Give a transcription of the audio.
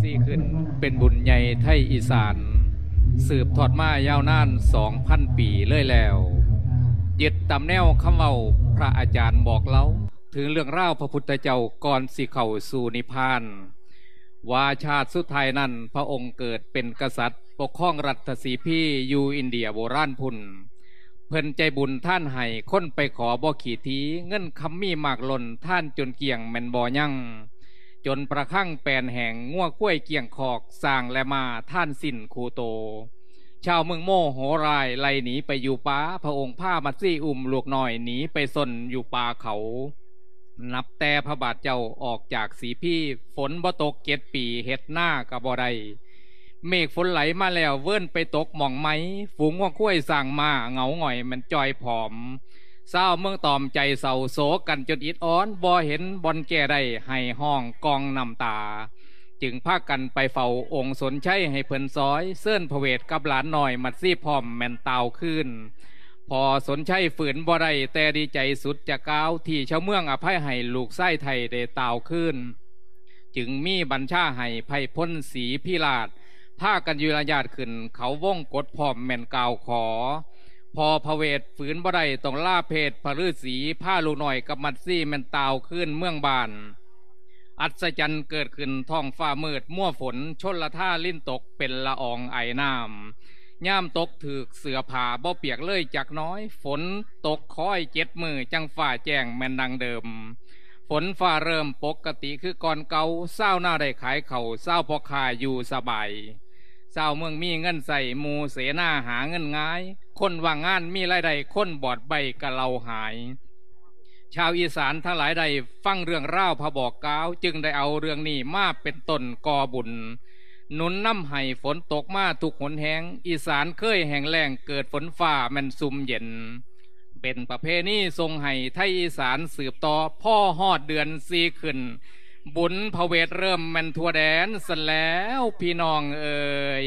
สี่ขึ้นเป็นบุญใหญ่ไทยอีสาน สืบทอดมายาวนานสองพันปีเลยแล้วยึดตำแนวคำเว้าพระอาจารย์บอกเล่าถึงเรื่องราวพระพุทธเจ้าก่อนสิเข้าสู่นิพพานว่าชาติสุดท้ายนั้นพระองค์เกิดเป็นกษัตริย์ ปกครองรัฐสีพี่อยู่อินเดียโบราณพุ่นเพิ่นใจบุญท่านให้ค้นไปขอบ่ขี่ทีเงินคำมีมากล่นท่านจนเกี่ยงแม่นบ่ยั่ง จนประคั่งแปนแห่งง่วกล้วยเกี่ยงคอกสร้างและมาท่านสิ้นคูโต ชาวเมืองโมโหรายไล่หนีไปอยู่ป่าพระองค์ผ้ามัดซี่อุ้มลูกน้อยหนีไปซนอยู่ป่าเขา นับแต่พระบาทเจ้าออกจากสีพี่ฝนบ่ตกเก็ดปีเฮ็ดหน้ากับบ่ไดเมฆฝนไหลมาแล้วเวิ้นไปตกหม่องไหม ฝูงว่าคุ้ยสั่งมาเหงาหงอยมันจอยผอม เศร้าเมืองตอมใจเศร้าโศกกันจนอิดอ้อนบ่เห็นบอนแก่ได้ให้ห้องกองนำตา จึงพากันไปเฝ้าองค์สนใช้ให้เพิ่นซอยเสื่อนพระเวทกับหลานหน่อยมัดซี่พร้อมแม่นเตาขึ้น พอสนใช้ฝืนบ่ได้แต่ดีใจสุดจะก้าวที่ชาวเมืองอภัยให้ลูกไส้ไทยได้เตาขึ้น จึงมีบัญชาให้ไพพ้นสีพิราชพากันยุรญาติขึ้นเขาว่งกดพร้อมแม่นกาวขอ พอพระเวทฝืนบ่ได้ต้องล่าเพศพระฤาษีผ้าลูกหน่อยกับมัดซี่แมนตาวขึ้นเมืองบาน อัศจรรย์เกิดขึ้นท้องฟ้ามืดมั่วฝนชนละท่าลิ้นตกเป็นละอองไอน้ำย่ามตกถือกเสือผาบ่เปียกเลยจากน้อย ฝนตกค้อยเจ็ดมือจังฝ่าแจ้งแมนดังเดิม ฝนฟ้าเริ่มปกติคือก่อนเก่าเศร้าหน้าได้ขายเขาวเศร้าพอขายอยู่สบายเศร้าเมืองมีเงินใส่หมูเสนาหาเงินง่าย คนว่างงานมีรายได้คนบอดใบกะเราหาย ชาวอีสานทั้งหลายได้ฟังเรื่องร่าวพระบอกกล่าว จึงได้เอาเรื่องนี้มาเป็นต้นกอบุญหนุนน้ำให้ฝนตกมาทุกหนแหงอีสานเคยแห่งแรงเกิดฝนฟ้ามันซุมเย็น เป็นประเพณีทรงให้ไทยอีสานสืบต่อพ่อฮอดเดือนสีขึ้น บุญพระเวทเริ่มมันทั่วแดนสันแล้วพี่น้องเอ่ย